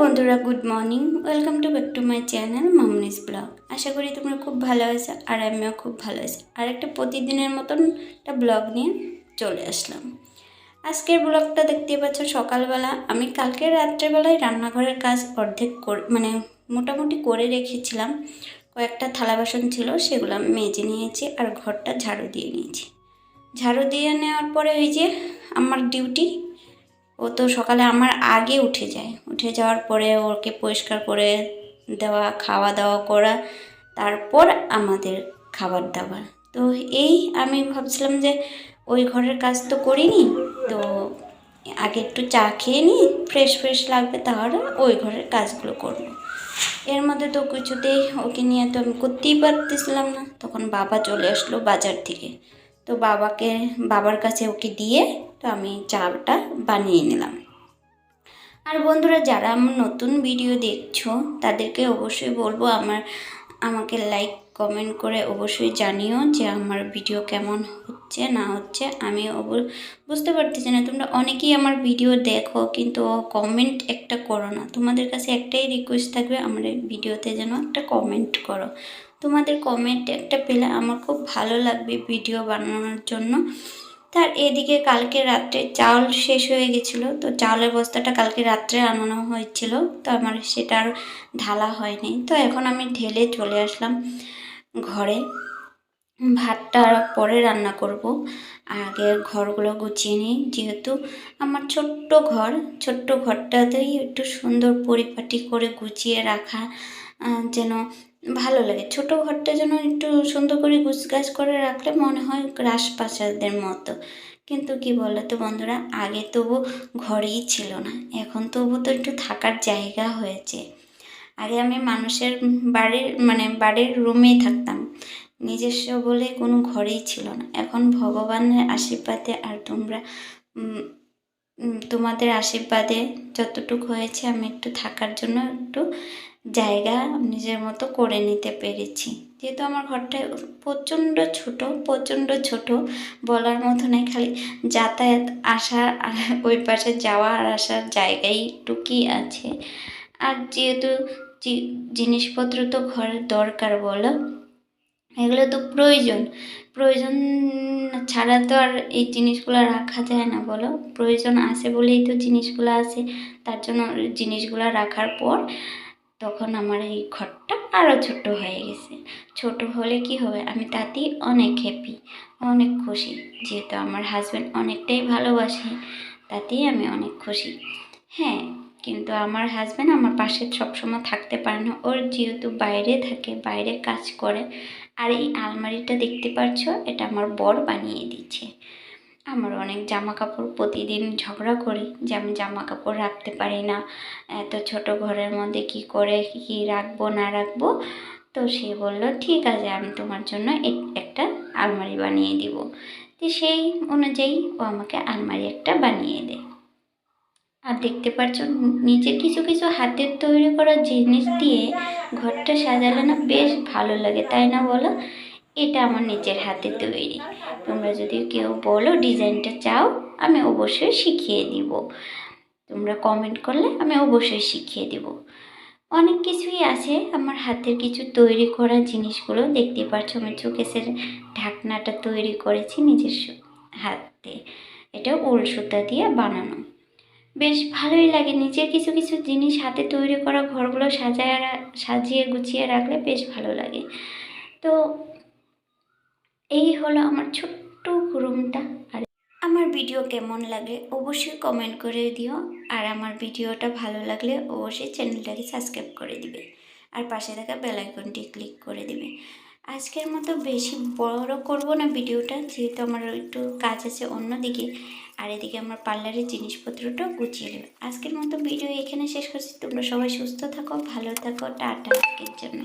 বন্ধুরা good morning welcome to back to my channel Mamoni's blog আশা করি তোমরা খুব ভালো আছো আর আমিও খুব ভালো আছি। আর একটা প্রতিদিনের মতন একটা ব্লগ নিয়ে চলে আসলাম। আজকের ব্লগটা দেখতে পাচ্ছ, সকালবেলা আমি কালকে রাত্রেবেলায় রান্নাঘরের কাজ অর্ধেক মানে মোটামুটি করে রেখেছিলাম। কয়েকটা থালা বাসন ছিল, সেগুলো আমি মেজে নিয়েছি আর ঘরটা ঝাড়ু দিয়ে নিয়েছি। ঝাড়ু দিয়ে নেওয়ার পরে ওই যে আমার ডিউটি ও তো সকালে আমার আগে উঠে যায়। উঠে যাওয়ার পরে ওকে পরিষ্কার করে দেওয়া, খাওয়া দাওয়া করা, তারপর আমাদের খাবার দাবার। তো এই আমি ভাবছিলাম যে ওই ঘরের কাজ তো করিনি, তো আগে একটু চা খেয়ে নিই ফ্রেশ ফ্রেশ লাগবে তাহলে ওই ঘরের কাজগুলো করব। এর মধ্যে তো কিছুতেই ওকে নিয়ে তো আমি করতেই পারতেছিলাম না। তখন বাবা চলে আসলো বাজার থেকে। তো বাবাকে, বাবার কাছে ওকে দিয়ে তো আমি চাটা বানিয়ে নিলাম। আর বন্ধুরা, যারা আমার নতুন ভিডিও দেখছ, তাদেরকে অবশ্যই বলব আমার, আমাকে লাইক কমেন্ট করে অবশ্যই জানিও যে আমার ভিডিও কেমন হচ্ছে, না হচ্ছে। আমি বুঝতে পারতেছি না, তোমরা অনেকেই আমার ভিডিও দেখো, কিন্তু কমেন্ট একটা করো না। তোমাদের কাছে একটাই রিকোয়েস্ট থাকবে, আমার ভিডিওতে যেন একটা কমেন্ট করো। তোমাদের কমেন্ট একটা পেলে আমার খুব ভালো লাগবে ভিডিও বানানোর জন্য। তার এদিকে কালকে রাত্রে চাউল শেষ হয়ে গেছিল, তো চাউলের বস্তাটা কালকে রাত্রে আনানো হয়েছিল, তো আমার সেটা আর ঢালা হয়নি। তো এখন আমি ঢেলে চলে আসলাম ঘরে। ভাতটা পরে রান্না করব, আগে ঘরগুলো গুছিয়ে নিই, যেহেতু আমার ছোট্ট ঘর, ছোট্ট ঘরটাতেই একটু সুন্দর পরিপাটি করে গুছিয়ে রাখা যেন ভালো লাগে। ছোট ঘরটা যেন একটু সুন্দর করে গুছগাছ করে রাখলে মনে হয় রাজপ্রাসাদের মতো। কিন্তু কি বলো তো বন্ধুরা, আগে তবু ঘরেই ছিল না, এখন তবু তো একটু থাকার জায়গা হয়েছে। আগে আমি মানুষের বাড়ির মানে বাড়ির রুমেই থাকতাম। নিজস্ব বলে কোনো ঘরেই ছিল না। এখন ভগবানের আশীর্বাদে আর তোমরা তোমাদের আশীর্বাদে যতটুকু হয়েছে আমি একটু থাকার জন্য একটু জায়গা নিজের মতো করে নিতে পেরেছি। যেহেতু আমার ঘরটা প্রচণ্ড ছোট প্রচণ্ড ছোট, বলার মতো নেই, খালি যাতায়াত আসা আর ওই পাশে যাওয়া আর আসার জায়গাই টুকি আছে। আর যেহেতু জিনিসপত্র তো ঘরের দরকার বলো, এগুলো তো প্রয়োজন। প্রয়োজন ছাড়া তো আর এই জিনিসগুলো রাখা যায় না বলো। প্রয়োজন আছে বলেই তো জিনিসগুলো আছে, তার জন্য জিনিসগুলো রাখার পর তখন আমার এই ঘরটা আরও ছোট হয়ে গেছে। ছোট হলে কি হবে? আমি তাতেই অনেক হ্যাপি অনেক খুশি। যেহেতু আমার হাজব্যান্ড অনেকটাই ভালোবাসে, তাতেই আমি অনেক খুশি। হ্যাঁ কিন্তু আমার হাজব্যান্ড আমার পাশে সবসময় থাকতে পারে না। ওর যেহেতু বাইরে থাকে, বাইরে কাজ করে, আর এই আলমারিটা দেখতে পাচ্ছ এটা আমার বর বানিয়ে দিচ্ছে। আমার অনেক জামা কাপড় প্রতিদিন ঝগড়া করি যে আমি জামা কাপড় রাখতে পারি না। এত ছোট ঘরের মধ্যে কি করে, কি রাখব, না রাখব? তো সে বলল, ঠিক আছে, আমি তোমার জন্য এক- একটা আলমারি বানিয়ে দিব। তো সেই অনুযায়ী ও আমাকে আলমারি একটা বানিয়ে দেয় আর দেখতে পাচ্ছ নিজে কিছু কিছু হাতের তৈরি করা জিনিস দিয়ে ঘরটা সাজালে না বেশ ভালো লাগে, তাই না বলো? এটা আমার নিজের হাতে তৈরি। তোমরা যদি কেউ বলো ডিজাইনটা চাও, আমি অবশ্যই শিখিয়ে দিব। তোমরা কমেন্ট করলে আমি অবশ্যই শিখিয়ে দেব। অনেক কিছুই আছে, আমার হাতের কিছু তৈরি করা জিনিসগুলো দেখতে পাচ্ছ, আমি চোখেসের ঢাকনাটা তৈরি করেছি নিজের হাতে। এটা উল সুতা দিয়ে বানানো। বেশ ভালোই লাগে নিজের কিছু কিছু জিনিস হাতে তৈরি করা ঘরগুলো সাজায় সাজিয়ে গুছিয়ে রাখলে বেশ ভালো লাগে। তো এই হলো আমার ছোট্ট রুমটা। আর আমার ভিডিও কেমন লাগে অবশ্যই কমেন্ট করে দিও। আর আমার ভিডিওটা ভালো লাগলে অবশ্যই চ্যানেলটাকে সাবস্ক্রাইব করে দিবে। আর পাশে থাকা বেল আইকনটি ক্লিক করে দিবে। আজকের মতো বেশি বড় করব না ভিডিওটা, যেহেতু আমার একটু কাজ আছে অন্যদিকে। আর এদিকে আমার পার্লারের জিনিসপত্রটা গুছিয়ে নেবে। আজকের মতো ভিডিও এখানে শেষ করছি। তোমরা সবাই সুস্থ থাকো, ভালো থাকো, টাটা, আজকের জন্য